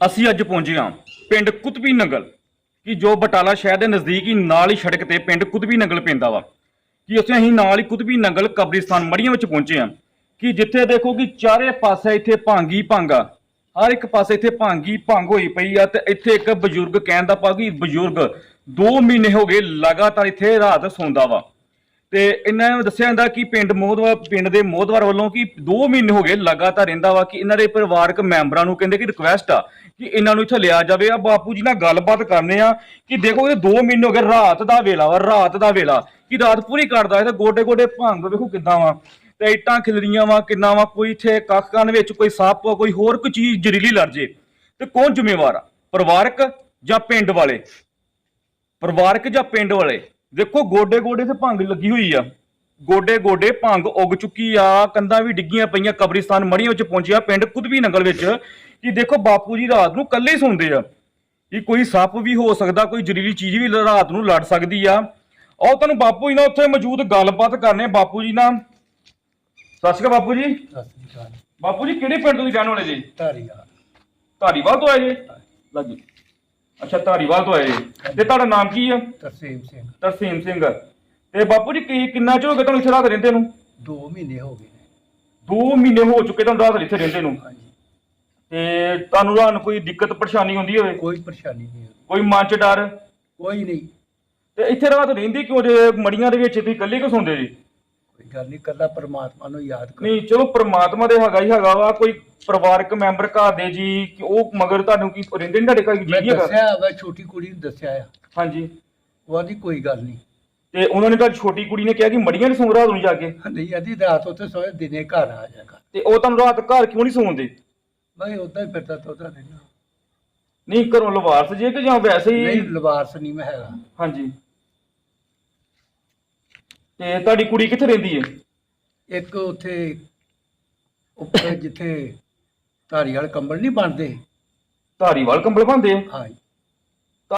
ਅਸੀਂ ਅੱਜ ਪਹੁੰਚੇ ਹਾਂ ਪਿੰਡ ਕੁਤਬੀ ਨੰਗਲ, ਕਿ ਜੋ ਬਟਾਲਾ ਸ਼ਹਿਰ ਦੇ ਨਜ਼ਦੀਕ ਹੀ ਨਾਲ ਹੀ ਸੜਕ ਤੇ ਪਿੰਡ ਕੁਤਬੀ ਨੰਗਲ ਪੈਂਦਾ ਵਾ। ਕਿ ਉੱਥੇ ਅਸੀਂ ਨਾਲ ਹੀ ਕੁਤਬੀ ਨੰਗਲ ਕਬਰਿਸਤਾਨ ਮੜੀਆਂ ਵਿੱਚ ਪਹੁੰਚੇ ਹਾਂ, ਕਿ ਜਿੱਥੇ ਦੇਖੋ ਕਿ ਚਾਰੇ ਪਾਸੇ ਇੱਥੇ ਭਾਂਗੀ ਭਾਂਗਾ ਹਰ ਇੱਕ ਪਾਸੇ ਇੱਥੇ ਭਾਂਗੀ ਭੰਗ ਹੋਈ ਪਈ ਆ ਤੇ ਇੱਥੇ ਇੱਕ ਬਜ਼ੁਰਗ, ਕਹਿਣ ਦਾ ਪਾ ਕਿ ਬਜ਼ੁਰਗ 2 ਮਹੀਨੇ ਹੋ ਗਏ ਲਗਾਤਾਰ ਇੱਥੇ ਰਾਤ ਸੌਂਦਾ ਵਾ। ਤੇ ਇਹਨਾਂ ਨੂੰ ਦੱਸਿਆ ਜਾਂਦਾ ਕਿ ਪਿੰਡ ਮੋਦਵਾਰ ਪਿੰਡ ਦੇ ਮੋਦਵਾਰ ਵੱਲੋਂ ਕਿ 2 ਮਹੀਨੇ ਹੋ ਗਏ ਲਗਾਤਾਰ ਰਹਿੰਦਾ ਵਾ ਕਿ ਇਹਨਾਂ ਦੇ ਪਰਿਵਾਰਕ ਮੈਂਬਰਾਂ ਨੂੰ ਕਹਿੰਦੇ ਕਿ ਰਿਕੁਐਸਟ ਆ ਕਿ ਇਹਨਾਂ ਨੂੰ ਇੱਥੇ ਲਿਆ ਜਾਵੇ। ਆ ਬਾਪੂ ਜੀ ਨਾਲ ਗੱਲਬਾਤ ਕਰਨੇ ਆ ਕਿ ਦੇਖੋ ਇਹ 2 ਮਹੀਨੇ ਹੋ ਗਏ, ਰਾਤ ਦਾ ਵੇਲਾ ਵਾ, ਰਾਤ ਦਾ ਵੇਲਾ। ਕਿ ਰਾਤ ਪੂਰੀ ਕਰਦਾ ਹੈ ਗੋਡੇ ਗੋਡੇ ਭੰਗ ਵੇਖੋ ਕਿੱਦਾਂ ਵਾ। ਤੇ ਇੱਟਾਂ ਖਿਲਰੀਆਂ ਵਾ, ਕਿੰਨਾ ਵਾ, ਕੋਈ ਇੱਥੇ ਕੱਖ ਕੰਨ ਵਿੱਚ, ਕੋਈ ਸੱਪ, ਕੋਈ ਹੋਰ ਕੋਈ ਚੀਜ਼ ਜ਼ਹਿਰੀਲੀ ਲੜ ਜੇ। ਤੇ ਕੌਣ ਜ਼ਿੰਮੇਵਾਰ ਆ? ਪਰਿਵਾਰਕ ਜਾਂ ਪਿੰਡ ਵਾਲੇ? ਪਰਿਵਾਰਕ ਜਾਂ ਪਿੰਡ ਵਾਲੇ? ਦੇਖੋ ਗੋਡੇ ਗੋਡੇ ਤੇ ਭੰਗ ਲੱਗੀ ਹੋਈ ਆ। ਗੋਡੇ ਗੋਡੇ ਭੰਗ ਉੱਗ ਚੁੱਕੀ ਆ ਕੰਧਾਂ ਵੀ ਡਿੱਗੀਆਂ ਪਈਆਂ ਕਬਰਿਸਤਾਨ ਮੜੀਆਂ ਵਿੱਚ ਪਹੁੰਚਿਆ ਪਿੰਡ ਕੁਤਬੀ ਨੰਗਲ ਵਿੱਚ। ਕਿ ਦੇਖੋ ਬਾਪੂ ਜੀ ਰਾਤ ਨੂੰ ਇਕੱਲੇ ਹੀ ਸੌਂਦੇ ਆ। ਕਿ ਕੋਈ ਸੱਪ ਵੀ ਹੋ ਸਕਦਾ ਕੋਈ ਜ਼ਹਿਰੀਲੀ ਚੀਜ਼ ਵੀ ਰਾਤ ਨੂੰ ਲੜ ਸਕਦੀ ਆ। ਆਓ ਤੁਹਾਨੂੰ ਬਾਪੂ ਜੀ ਨਾਲ ਉੱਥੇ ਮੌਜੂਦ ਗੱਲਬਾਤ ਕਰਨੇ ਬਾਪੂ ਜੀ ਨਾਲ। ਸਤਿ ਸ਼੍ਰੀ ਅਕਾਲ ਬਾਪੂ ਜੀ। ਸਤਿ ਸ੍ਰੀ ਅਕਾਲ। ਬਾਪੂ ਜੀ ਕਿਹੜੇ ਪਿੰਡ ਤੋਂ ਰਹਿਣ ਵਾਲੇ ਜੀ? ਧਾਰੀਵਾਲ। ਧਾਰੀਵਾਲ ਤੋਂ ਆਏ ਜੀ? ਲੱਗੀ ਅੱਛਾ ਧਾਰੀਵਾਲ ਤੋਂ ਆਏ ਜੀ। ਤੇ ਤੁਹਾਡਾ ਨਾਮ ਕੀ ਆ? ਤਰਸੇਮ ਸਿੰਘ। ਤਰਸੀਮ ਸਿੰਘ। ਤੇ ਬਾਪੂ ਜੀ ਕੀ ਕਿੰਨਾ ਚਿਰ ਹੋ ਗਿਆ ਤੁਹਾਨੂੰ ਇੱਥੇ ਰਾਤ ਰਹਿੰਦੇ ਨੂੰ? 2 ਮਹੀਨੇ ਹੋ ਗਏ ਨੇ। 2 ਮਹੀਨੇ ਹੋ ਚੁੱਕੇ ਤੁਹਾਨੂੰ ਰਾਤ ਇੱਥੇ ਰਹਿੰਦੇ ਨੂੰ। ਹਾਂਜੀ। ਤੇ ਤੁਹਾਨੂੰ ਰਾਤ ਨੂੰ ਕੋਈ ਦਿੱਕਤ ਪਰੇਸ਼ਾਨੀ ਹੁੰਦੀ ਹੋਵੇ? ਕੋਈ ਪਰੇਸ਼ਾਨੀ ਨਹੀਂ ਹੋਈ। ਕੋਈ ਮਨ ਚ ਡਰ? ਕੋਈ ਨਹੀਂ। ਤੇ ਇੱਥੇ ਰਾਤ ਰਹਿੰਦੀ ਕਿਉਂ ਜੇ ਮੜੀਆਂ ਦੇ ਵਿੱਚ ਤੁਸੀਂ ਇਕੱਲੇ ਕਿਉਂ ਸੌਂਦੇ ਜੀ? ਕੋਈ ਗੱਲ ਨਹੀਂ ਕੱਲਾ ਪਰਮਾਤਮਾ ਨੂੰ ਯਾਦ ਕਰੋ। ਨਹੀਂ ਚਲੋ ਪ੍ਰਮਾਤਮਾ ਦੇ ਹੈਗਾ ਹੀ ਹੈਗਾ ਵਾ ਕੋਈ ਪਰਿਵਾਰਕ ਮੈਂਬਰ ਘਰ ਦੇ ਜੀ ਕਿ ਉਹ ਮਗਰ ਤੁਹਾਨੂੰ ਕੀ ਰਹਿੰਦੇ ਨਹੀਂ ਤੁਹਾਡੇ ਘਰ ਮੈਂ ਜੀ ਹੈਗਾ? ਦੱਸਿਆ ਵਾ ਛੋਟੀ ਕੁੜੀ ਨੂੰ ਦੱਸਿਆ ਆ। ਹਾਂਜੀ। ਉਹ ਆਂਦੀ ਕੋਈ ਗੱਲ ਨਹੀਂ। ਤੇ ਉਹਨਾਂ ਨੇ ਤਾਂ ਛੋਟੀ ਕੁੜੀ ਨੇ ਕਿਹਾ ਕਿ ਮੜੀਆਂ ਨਹੀਂ ਸੌਂ ਰਾਤ ਨੂੰ ਜਾ ਕੇ? ਨਹੀਂ ਆਂਦੀ ਰਾਤ ਉੱਥੇ ਸੋਏ ਦਿਨੇ ਘਰ ਆ ਜਾਗਾ ਤੇ ਉਹ ਤੁਹਾਨੂੰ ਰਾਤ ਘਰ ਕਿਉਂ ਨਹੀਂ ਸੌਂਦੇ? ਮੈਂ ਉਦਾਂ ਹੀ ਫਿਰਦਾ ਤੋਦਾ ਰਹਿਣਾ ਨਹੀਂ ਘਰੋਂ ਲਵਾਰਸ ਜੇ ਕਿ ਜਾਂ ਵੈਸੇ ਹੀ? ਨਹੀਂ ਲਵਾਰਸ ਨਹੀਂ ਮੈਂ ਹੈਗਾ। ਹਾਂਜੀ। ਤੇ ਤੁਹਾਡੀ ਕੁੜੀ ਕਿੱਥੇ ਰਹਿੰਦੀ ਹੈ? ਇੱਕ ਉੱਥੇ ਉੱਪਰ ਜਿੱਥੇ ਧਾਰੀਵਾਲ ਕੰਬਲ ਨਹੀਂ ਬਣਦੇ। ਧਾਰੀਵਾਲ ਕੰਬਲ ਪਾਉਂਦੇ ਆ? ਹਾਂਜੀ।